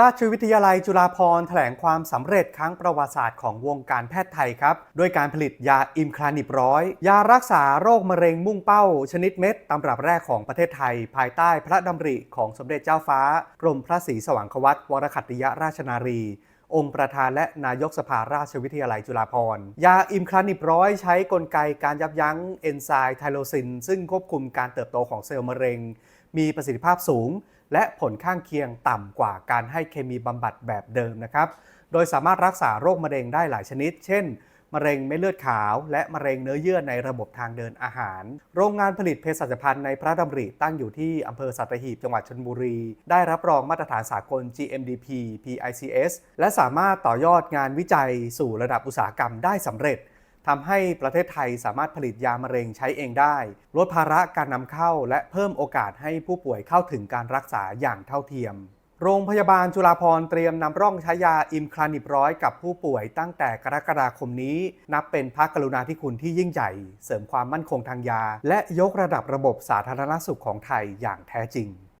ราชวิทยาลัยจุฬาภรณ์แถลงความสำเร็จครั้งประวัติศาสตร์ของวงการแพทย์ไทยครับ ด้วยการผลิตยาอิมคลานิบร้อย ยารักษาโรคมะเร็งมุ่งเป้า ชนิดเม็ดตำรับแรกของประเทศไทย ภายใต้พระดำริของสมเด็จเจ้าฟ้า กรมพระศรีสว่างควัตวรคัตติยราชนารี องค์ประธานและนายกสภาราชวิทยาลัยจุฬาภรณ์ยาอิมคลานิบร้อยใช้กลไกการยับยั้งเอนไซม์ไทโรซิน ซึ่งควบคุมการเติบโตของเซลล์มะเร็ง มีประสิทธิภาพสูง และผลข้างเคียงต่ำกว่าการให้เคมีบำบัดแบบเดิมนะครับ โดยสามารถรักษาโรคมะเร็งได้หลายชนิด เช่น มะเร็งเม็ดเลือดขาว และมะเร็งเนื้อเยื่อในระบบทางเดินอาหาร โรงงานผลิตเภสัชภัณฑ์ในพระดำริตั้งอยู่ที่อำเภอสัตหีบจังหวัดชลบุรี ได้รับรองมาตรฐานสากล GMDP PICS และสามารถต่อยอดงานวิจัยสู่ระดับอุตสาหกรรมได้สำเร็จทำให้ประเทศไทยสามารถผลิตยามะเร็งใช้เองได้ ลดภาระการนำเข้า และเพิ่มโอกาสให้ผู้ป่วยเข้าถึงการรักษาอย่างเท่าเทียม โรงพยาบาลจุฬาภรเตรียมนำร่องใช้ยาอิมคลานิบร้อยกับผู้ป่วยตั้งแต่กรกฎาคมนี้ นับเป็นพระกรุณาธิคุณที่ยิ่งใหญ่ เสริมความมั่นคงทางยา และยกระดับระบบสาธารณสุขของไทยอย่างแท้จริง